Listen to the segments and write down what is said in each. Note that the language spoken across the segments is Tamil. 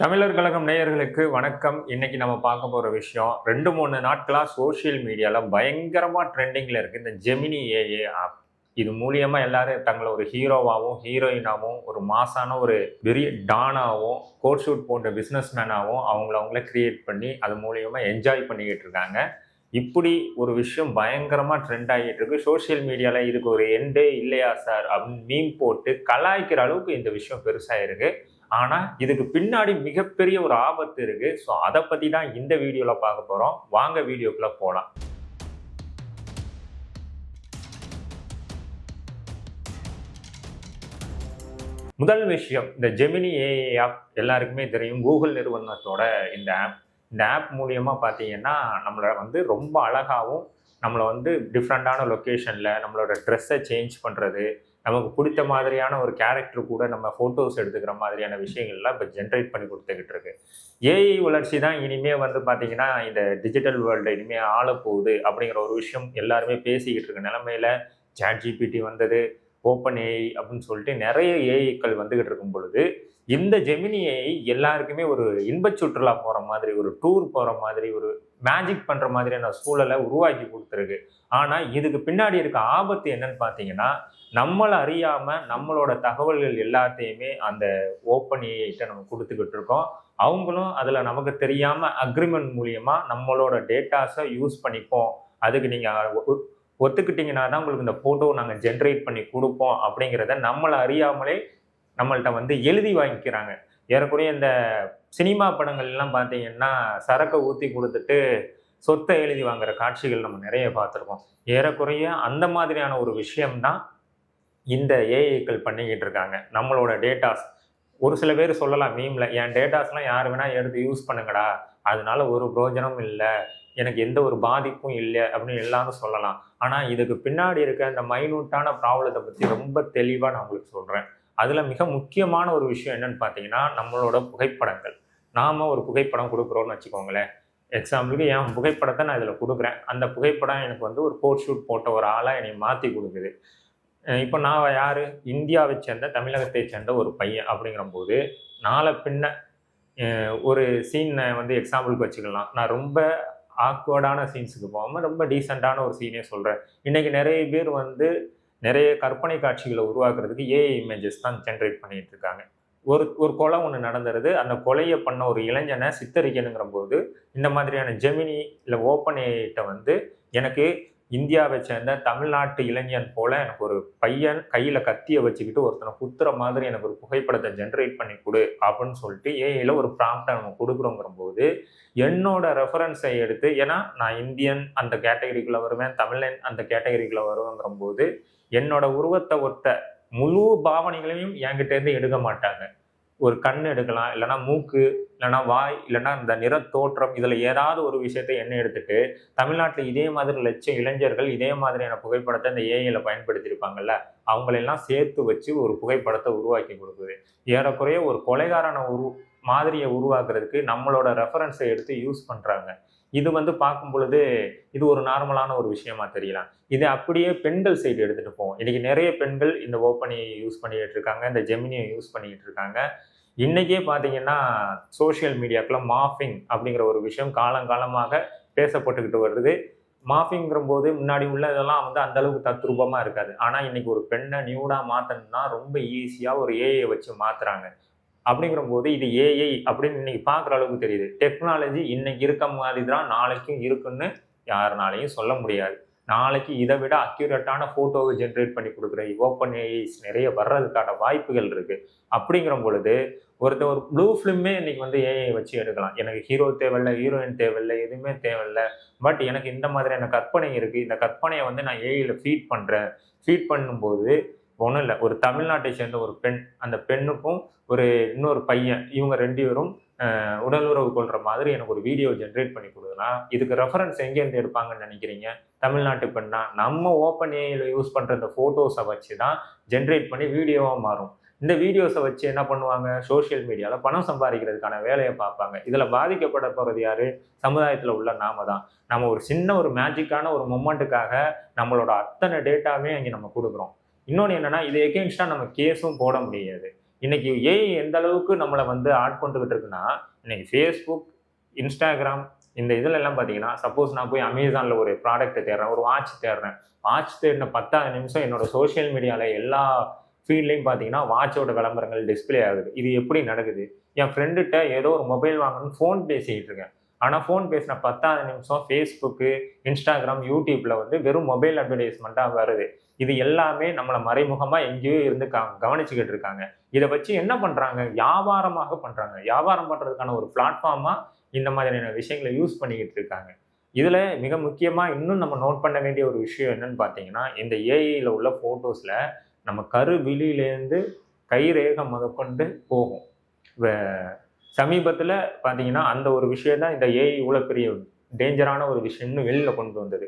தமிழர் கழகம் நேயர்களுக்கு வணக்கம். இன்னைக்கு நம்ம பார்க்க போகிற விஷயம் ரெண்டு மூணு நாட்களாக சோஷியல் மீடியாவில் பயங்கரமாக ட்ரெண்டிங்கில் இருக்குது இந்த ஜெமினி ஏஏ ஆப் இது மூலியமாக எல்லாரும் தங்களை ஒரு ஹீரோவாகவும் ஹீரோயினாகவும் ஒரு மாசான ஒரு பெரிய டானாகவும் கோட் ஷூட் போன்ற பிஸ்னஸ் மேனாகவும் அவங்கள அவங்கள கிரியேட் பண்ணி அது மூலியமாக என்ஜாய் பண்ணிக்கிட்டு இருக்காங்க. இப்படி ஒரு விஷயம் பயங்கரமாக ட்ரெண்ட் ஆகிட்டு இருக்கு. சோஷியல் மீடியாவில் இதுக்கு ஒரு எண்டே இல்லையா சார் அப்படின்னு மீம் போட்டு கலாய்க்கிற அளவுக்கு இந்த விஷயம் பெருசாக இருக்குது ஆனால் இதுக்கு பின்னாடி மிகப்பெரிய ஒரு ஆபத்து இருக்குது ஸோ அதை பற்றி தான் இந்த வீடியோவில் பார்க்க போகிறோம் வாங்க வீடியோக்குள்ளே போகலாம் முதல் விஷயம் இந்த ஜெமினி ஏஏ ஆப் எல்லாருக்குமே தெரியும். கூகுள் நிறுவனத்தோட இந்த ஆப் இந்த ஆப் மூலியமாக பார்த்தீங்கன்னா நம்மளை வந்து ரொம்ப அழகாகவும் நம்மளை வந்து டிஃப்ரெண்ட்டான லொக்கேஷனில் நம்மளோட ட்ரெஸ்ஸை சேஞ்ச் பண்ணுறது நமக்கு பிடித்த மாதிரியான ஒரு கேரக்டர் கூட நம்ம ஃபோட்டோஸ் எடுத்துக்கிற மாதிரியான விஷயங்கள்லாம் இப்போ ஜென்ரேட் பண்ணி கொடுத்துக்கிட்டு இருக்கு. ஏஐ வளர்ச்சி தான் இனிமே வந்து பார்த்தீங்கன்னா இந்த டிஜிட்டல் வேர்ல்டு இனிமே ஆள போகுது அப்படிங்கிற ஒரு விஷயம் எல்லாருமே பேசிக்கிட்டு இருக்க நிலமையில சாட் ஜிபிடி வந்தது ஓப்பன் ஏஐ அப்படின்னு சொல்லிட்டு நிறைய ஏஐக்கள் வந்துக்கிட்டு இருக்கும் பொழுது இந்த ஜெமினியை எல்லாருக்குமே ஒரு இன்பச் சுற்றுலா போகிற மாதிரி ஒரு டூர் போகிற மாதிரி ஒரு மேஜிக் பண்ணுற மாதிரியான சூழலை உருவாக்கி கொடுத்துருக்கு. ஆனால் இதுக்கு பின்னாடி இருக்க ஆபத்து என்னன்னு பார்த்தீங்கன்னா நம்மளை அறியாமல் நம்மளோட தகவல்கள் எல்லாத்தையுமே அந்த ஓப்பன் ஏஐட்ட நம்ம கொடுத்துக்கிட்டு இருக்கோம். அவங்களும் அதில் நமக்கு தெரியாமல் அக்ரிமெண்ட் மூலியமாக நம்மளோட டேட்டாஸை யூஸ் பண்ணிப்போம். அதுக்கு நீங்கள் ஒத்துக்கிட்டிங்கன்னா தான் உங்களுக்கு இந்த ஃபோட்டோ நாங்கள் ஜென்ரேட் பண்ணி கொடுப்போம் அப்படிங்கிறத நம்மளை அறியாமலே நம்மள்ட்ட வந்து எழுதி வாங்கிக்கிறாங்க. ஏறக்குறைய இந்த சினிமா படங்கள் எல்லாம் பார்த்தீங்கன்னா சரக்கை ஊற்றி கொடுத்துட்டு சொத்தை எழுதி வாங்குற காட்சிகள் நம்ம நிறைய பார்த்துருக்கோம். ஏறக்குறைய அந்த மாதிரியான ஒரு விஷயம்தான் இந்த ஏஐக்கள் பண்ணிக்கிட்டு இருக்காங்க. நம்மளோட டேட்டாஸ் ஒரு சில பேர் சொல்லலாம் மீமில் என் டேட்டாஸ்லாம் யார் வேணால் எடுத்து யூஸ் பண்ணுங்கடா. அதனால ஒரு பிரோஜனமும் இல்லை. எனக்கு எந்த ஒரு பாதிப்பும் இல்லை. அப்படின்னு எல்லாரும் சொல்லலாம். ஆனால் இதுக்கு பின்னாடி இருக்க அந்த மைனூட்டான ப்ராப்ளத்தை பற்றி ரொம்ப தெளிவாக நான் உங்களுக்கு சொல்கிறேன் அதில் மிக முக்கியமான ஒரு விஷயம் என்னன்னு பார்த்தீங்கன்னா நம்மளோட புகைப்படங்கள். நாம் ஒரு புகைப்படம் கொடுக்குறோன்னு வச்சுக்கோங்களேன். எக்ஸாம்பிளுக்கு என் புகைப்படத்தை நான் இதில் கொடுக்குறேன். அந்த புகைப்படம் எனக்கு வந்து ஒரு கோட் ஷூட் போட்ட ஒரு ஆளாக என்னை மாற்றி கொடுக்குது. இப்போ நான் யார்? இந்தியாவை சேர்ந்த தமிழகத்தை சேர்ந்த ஒரு பையன் அப்படிங்கிறம்போது நாளை பின்ன ஒரு சீனை வந்து எக்ஸாம்பிளுக்கு வச்சுக்கலாம். நான் ரொம்ப ஆக்வர்டான சீன்ஸுக்கு போகாமல் ரொம்ப டீசெண்டான ஒரு சீனே சொல்கிறேன் இன்றைக்கி நிறைய பேர் வந்து நிறைய கற்பனை காட்சிகளை உருவாக்குறதுக்கு ஏஐ இமேஜஸ் தான் ஜென்ரேட் பண்ணிட்டு இருக்காங்க. ஒரு ஒரு கொலை ஒன்று நடந்துருது. அந்த கொலையை பண்ண ஒரு இளைஞனை சித்தரிக்கணுங்கிற போது இந்த மாதிரியான ஜெமினி இல்லை ஓப்பன் ஏஐட்ட வந்து எனக்கு இந்தியாவை சேர்ந்த தமிழ்நாட்டு இளைஞன் போல எனக்கு ஒரு பையன் கையில் கத்தியை வச்சுக்கிட்டு ஒருத்தனை குத்துற மாதிரி எனக்கு ஒரு புகைப்படத்தை ஜென்ரேட் பண்ணி கொடு அப்படின்னு சொல்லிட்டு ஏஐயில் ஒரு ப்ராம்ப்டை நம்ம கொடுக்குறோங்கிற போது என்னோட ரெஃபரன்ஸை எடுத்து ஏன்னா நான் இந்தியன் அந்த கேட்டகரிக்குள்ளே வருவேன் தமிழன் அந்த கேட்டகரிக்குள்ளே வருவேங்கிற போது என்னோட உருவத்தை ஒத்த முழு பாவனைகளையும் என்கிட்டேருந்து எடுக்க மாட்டாங்க. ஒரு கண் எடுக்கலாம் இல்லைனா மூக்கு இல்லைனா வாய் இல்லைனா இந்த நிற தோற்றம் இதில் ஏதாவது ஒரு விஷயத்தை என்ன எடுத்துட்டு தமிழ்நாட்டில் இதே மாதிரி லட்சம் இளைஞர்கள் இதே மாதிரியான புகைப்படத்தை இந்த ஏஐயில் பயன்படுத்தியிருப்பாங்கல்ல அவங்களெல்லாம் சேர்த்து வச்சு ஒரு புகைப்படத்தை உருவாக்கி கொடுக்குது. ஏறக்குறைய ஒரு கொலைகாரனை உரு மாதிரியை உருவாக்குறதுக்கு நம்மளோட ரெஃபரன்ஸை எடுத்து யூஸ் பண்ணுறாங்க இது வந்து பார்க்கும் பொழுது இது ஒரு நார்மலான ஒரு விஷயமா தெரியலாம். இது அப்படியே பெண்கள் சைடு எடுத்துகிட்டு போவோம். இன்றைக்கி நிறைய பெண்கள் இந்த ஓப்பனியை யூஸ் பண்ணிக்கிட்டு இருக்காங்க இந்த ஜெமினியை யூஸ் பண்ணிக்கிட்டு இருக்காங்க. இன்றைக்கே பார்த்தீங்கன்னா சோஷியல் மீடியாக்குள்ள மாஃபிங் அப்படிங்கிற ஒரு விஷயம் காலங்காலமாக பேசப்பட்டுக்கிட்டு வருது. மாஃபிங்கிற போது முன்னாடி உள்ள இதெல்லாம் வந்து அந்த அளவுக்கு தத்ரூபமாக இருக்காது. ஆனால் இன்னைக்கு ஒரு பெண்ணை நியூடாக மாற்றணும்னா ரொம்ப ஈஸியாக ஒரு ஏஐ வச்சு மாற்றுறாங்க அப்படிங்கிற போது இது ஏஐ அப்படின்னு இன்னைக்கு பார்க்குற அளவுக்கு தெரியுது. டெக்னாலஜி இன்னைக்கு இருக்க மாதிரி தான் நாளைக்கும் இருக்குன்னு யாருனாலையும் சொல்ல முடியாது. நாளைக்கு இதை விட அக்யூரேட்டான ஃபோட்டோவை ஜென்ரேட் பண்ணி கொடுக்குற ஓப்பன் ஏஐஸ் நிறைய வர்றதுக்கான வாய்ப்புகள் இருக்குது அப்படிங்கிற பொழுது ஒருத்தர் ஒரு ப்ளூ ஃபிலிமே இன்னைக்கு வந்து ஏஐ வச்சு எடுக்கலாம். எனக்கு ஹீரோ தேவையில்ல ஹீரோயின் தேவையில்ல எதுவுமே தேவையில்ல. பட் எனக்கு இந்த மாதிரியான கற்பனை இருக்குது இந்த கற்பனையை வந்து நான் ஏஐயில் ஃபீட் பண்ணுறேன் ஃபீட் பண்ணும்போது ஒன்றும் இல்லை. ஒரு தமிழ்நாட்டை சேர்ந்த ஒரு பெண் அந்த பெண்ணுக்கும் ஒரு இன்னொரு பையன் இவங்க ரெண்டு பேரும் உடல் உறவு கொள்கிற மாதிரி எனக்கு ஒரு வீடியோ ஜென்ரேட் பண்ணி கொடுக்கலாம் இதுக்கு ரெஃபரன்ஸ் எங்கேருந்து எடுப்பாங்கன்னு நினைக்கிறீங்க? தமிழ்நாட்டு பெண்ணா? நம்ம ஓப்பன் ஏஐயில் யூஸ் பண்ணுற இந்த ஃபோட்டோஸை வச்சு தான் ஜென்ரேட் பண்ணி வீடியோவாக மாறும். இந்த வீடியோஸை வச்சு என்ன பண்ணுவாங்க? சோஷியல் மீடியாவில் பணம் சம்பாதிக்கிறதுக்கான வேலையை பார்ப்பாங்க. இதில் பாதிக்கப்பட போகிறது யார்? சமுதாயத்தில் உள்ள நாம தான். நம்ம ஒரு சின்ன ஒரு மேஜிக்கான ஒரு மொமெண்ட்டுக்காக நம்மளோட அத்தனை டேட்டாவே அங்கே நம்ம கொடுக்குறோம். இன்னொன்று என்னன்னா இது எகெயின்ஸ்டாக நம்ம கேஸும் போட முடியாது. இன்றைக்கி ஏஐ எந்த அளவுக்கு நம்மளை வந்து ஆட்கொண்டுகிட்டு இருக்குன்னா இன்றைக்கி ஃபேஸ்புக் இன்ஸ்டாகிராம் இந்த இதில் எல்லாம் பார்த்தீங்கன்னா சப்போஸ் நான் போய் அமேசானில் ஒரு ப்ராடக்ட் தேடுறேன் ஒரு வாட்ச் தேடுறேன். வாட்ச் தேடின பத்தாவது நிமிஷம் என்னோட சோஷியல் மீடியாவில் எல்லா ஃபீல்ட்லையும் பார்த்தீங்கன்னா வாட்சோட விளம்பரங்கள் டிஸ்ப்ளே ஆகுது. இது எப்படி நடக்குது? என் ஃப்ரெண்டுகிட்ட ஏதோ ஒரு மொபைல் வாங்கணும்னு ஃபோன் பேசிக்கிட்டு இருக்கேன். ஆனால் ஃபோன் பேசின பத்தாவது நிமிஷம் ஃபேஸ்புக்கு இன்ஸ்டாகிராம் யூடியூப்பில் வந்து வெறும் மொபைல் அட்வர்டைஸ்மெண்ட்டாக வருது. இது எல்லாமே நம்மளை மறைமுகமாக எங்கேயோ இருந்து க கவனிச்சுக்கிட்டு இருக்காங்க. இதை வச்சு என்ன பண்ணுறாங்க வியாபாரமாக பண்ணுறாங்க வியாபாரம் பண்ணுறதுக்கான ஒரு பிளாட்ஃபார்மாக இந்த மாதிரியான விஷயங்களை யூஸ் பண்ணிக்கிட்டு இருக்காங்க. இதில் மிக முக்கியமாக இன்னும் நம்ம நோட் பண்ண வேண்டிய ஒரு விஷயம் என்னன்னு பார்த்தீங்கன்னா இந்த ஏஐயில் உள்ள ஃபோட்டோஸில் நம்ம கரு விழியிலேருந்து கைரேகம் முதற்கொண்டு போகும். சமீபத்தில் பார்த்தீங்கன்னா அந்த ஒரு விஷயம் தான் இந்த ஏஐ இவ்வளோ பெரிய டேஞ்சரான ஒரு விஷயம்னு வெளியில் கொண்டு வந்தது.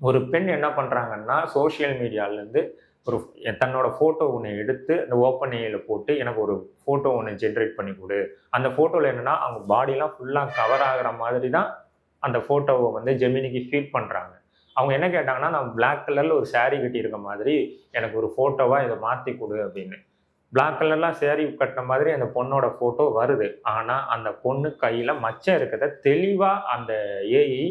ஒரு பெண் என்ன பண்ணுறாங்கன்னா சோஷியல் மீடியாவிலேருந்து ஒரு தன்னோட ஃபோட்டோ ஒன்று எடுத்து அந்த ஓப்பன் ஏயில் போட்டு எனக்கு ஒரு ஃபோட்டோ ஒன்று ஜென்ரேட் பண்ணி கொடு. அந்த ஃபோட்டோவில் என்னென்னா அவங்க பாடிலாம் ஃபுல்லாக கவர் ஆகிற மாதிரி தான் அந்த ஃபோட்டோவை வந்து ஜெமினிக்கு ஃபீட் பண்ணுறாங்க அவங்க என்ன கேட்டாங்கன்னா நான் பிளாக் கலரில் ஒரு saree கட்டியிருக்க மாதிரி எனக்கு ஒரு ஃபோட்டோவாக இதை மாற்றி கொடு அப்படின்னு. பிளாக் கலர்லாம் saree கட்டின மாதிரி அந்த பொண்ணோட ஃபோட்டோ வருது. ஆனால் அந்த பொண்ணு கையில் மச்சம் இருக்கிறத தெளிவாக அந்த ஏஐ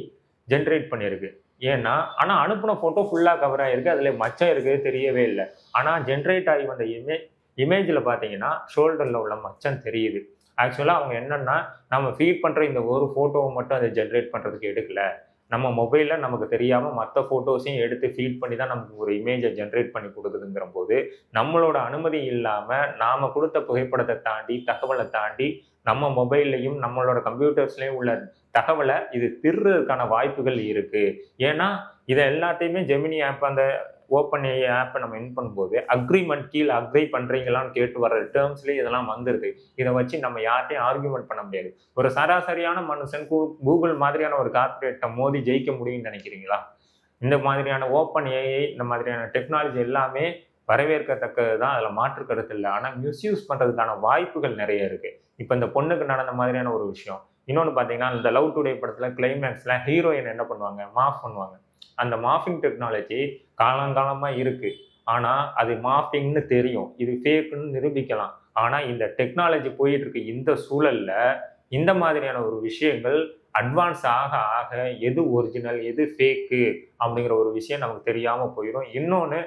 ஜென்ரேட் பண்ணியிருக்கு. ஏன்னா ஆனால் அனுப்பின ஃபோட்டோ ஃபுல்லாக கவர் ஆகிருக்கு அதில் மச்சம் இருக்குது தெரியவே இல்லை. ஆனால் ஜென்ரேட் ஆகி வந்த இமே இமேஜில் பார்த்தீங்கன்னா ஷோல்டரில் உள்ள மச்சம் தெரியுது. ஆக்சுவலாக அவங்க என்னன்னா நம்ம ஃபீட் பண்ணுற இந்த ஒரு ஃபோட்டோவை மட்டும் அதை ஜென்ரேட் பண்ணுறதுக்கு எடுக்கலை. நம்ம மொபைலில் நமக்கு தெரியாமல் மற்ற ஃபோட்டோஸையும் எடுத்து ஃபீட் பண்ணி தான் நமக்கு ஒரு இமேஜை ஜென்ரேட் பண்ணி கொடுக்குதுங்கிற போது நம்மளோட அனுமதி இல்லாமல் நாம் கொடுத்த புகைப்படத்தை தாண்டி தகவலை தாண்டி நம்ம மொபைல்லையும் நம்மளோட கம்ப்யூட்டர்ஸ்லேயும் உள்ள தகவலை இது திருறதுக்கான வாய்ப்புகள் இருக்குது ஏன்னா இதை எல்லாத்தையுமே ஜெமினி ஆப் அந்த ஓப்பன் ஏஐ ஆப்பை நம்ம இன் பண்ணும்போது அக்ரிமெண்ட் கீழே அக்ரி பண்ணுறீங்களான்னு கேட்டு வர டேர்ம்ஸ்லேயே இதெல்லாம் வந்துடுது இதை வச்சு நம்ம யார்ட்டையும் ஆர்கியூமெண்ட் பண்ண முடியாது. ஒரு சராசரியான மனுஷன் கூ- கூகுள் மாதிரியான ஒரு கார்பரேட்டை மோதி ஜெயிக்க முடியும்னு நினைக்கிறீங்களா? இந்த மாதிரியான ஓப்பன் ஏஐ இந்த மாதிரியான டெக்னாலஜி எல்லாமே வரவேற்கத்தக்கது தான் அதில் மாற்று கருத்து இல்லை. ஆனால் மிஸ்யூஸ் பண்ணுறதுக்கான வாய்ப்புகள் நிறைய இருக்குது இப்போ இந்த பொண்ணுக்கு நடந்த மாதிரியான ஒரு விஷயம். இன்னொன்று பார்த்தீங்கன்னா இந்த லவ் டுடே படத்தில் கிளைமேக்ஸில் ஹீரோயின் என்ன பண்ணுவாங்க? மாஃப் பண்ணுவாங்க. அந்த மாஃபிங் டெக்னாலஜி காலங்காலமாக இருக்குது ஆனால் அது மாஃபிங்னு தெரியும். இது ஃபேக்குன்னு நிரூபிக்கலாம். ஆனால் இந்த டெக்னாலஜி போயிட்டு இருக்கு இந்த சூழலில் இந்த மாதிரியான ஒரு விஷயங்கள் அட்வான்ஸ் ஆக ஆக எது ஒரிஜினல் எது ஃபேக்கு அப்படிங்கிற ஒரு விஷயம் நமக்கு தெரியாமல் போயிடும் இன்னொன்று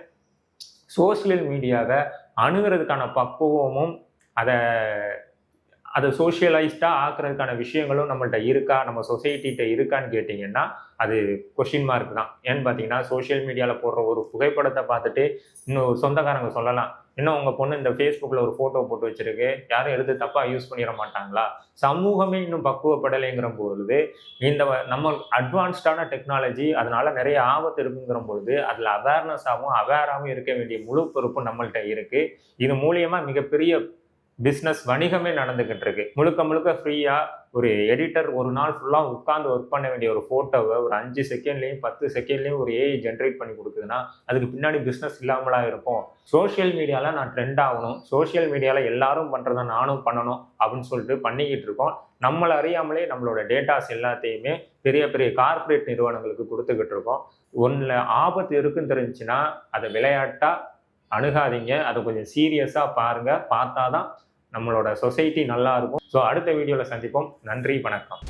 சோஷியல் மீடியாவை அணுகிறதுக்கான பக்குவமும் அதை அதை சோஷியலைஸ்டாக ஆக்குறதுக்கான விஷயங்களும் நம்மள்ட்ட இருக்கா? நம்ம சொசைட்டிகிட்ட இருக்கான்னு கேட்டிங்கன்னா அது கொஷின் மார்க் தான். ஏன்னு பார்த்தீங்கன்னா சோஷியல் மீடியாவில் போடுற ஒரு புகைப்படத்தை பார்த்துட்டு இன்னும் சொந்தக்காரங்க சொல்லலாம். இன்னும் உங்கள் பொண்ணு இந்த ஃபேஸ்புக்கில் ஒரு ஃபோட்டோ போட்டு வச்சுருக்கு? யாரும் எடுத்து தப்பாக யூஸ் பண்ணிட மாட்டாங்களா? சமூகமே இன்னும் பக்குவப்படலைங்கிற பொழுது இந்த நம்ம அட்வான்ஸ்டான டெக்னாலஜி அதனால் நிறைய ஆபத்து இருக்குங்கிற பொழுது அதில் அவேர்னஸாகவும் அவேராகவும் இருக்க வேண்டிய முழு பொறுப்பு நம்மள்கிட்ட இருக்குது இது மூலியமாக மிகப்பெரிய பிஸ்னஸ் வணிகமே நடந்துக்கிட்டு இருக்கு முழுக்க முழுக்க ஃப்ரீயா ஒரு எடிட்டர் ஒரு நாள் ஃபுல்லாக உட்காந்து ஒர்க் பண்ண வேண்டிய ஒரு ஃபோட்டோவை ஒரு அஞ்சு செகண்ட்லேயும் பத்து செகண்ட்லேயும் ஒரு ஏஐ ஜென்ரேட் பண்ணி கொடுக்குதுன்னா அதுக்கு பின்னாடி பிஸ்னஸ் இல்லாமலா இருக்கும் சோஷியல் மீடியாவில் நான் ட்ரெண்ட் ஆகணும். சோஷியல் மீடியாவில் எல்லாரும் பண்ணுறத நானும் பண்ணணும் அப்படின்னு சொல்லிட்டு பண்ணிக்கிட்டு இருக்கோம். நம்மளை அறியாமலே நம்மளோட டேட்டாஸ் எல்லாத்தையுமே பெரிய பெரிய கார்ப்பரேட் நிறுவனங்களுக்கு கொடுத்துக்கிட்டு இருக்கோம். ஒன்றில் ஆபத்து இருக்குன்னு தெரிஞ்சுன்னா அதை விளையாட்டாக அணுகாதீங்க. அதை கொஞ்சம் சீரியஸாக பாருங்க. பார்த்தாதான் நம்மளோட சொசைட்டி நல்லா இருக்கும். ஸோ அடுத்த வீடியோவில் சந்திப்போம். நன்றி வணக்கம்.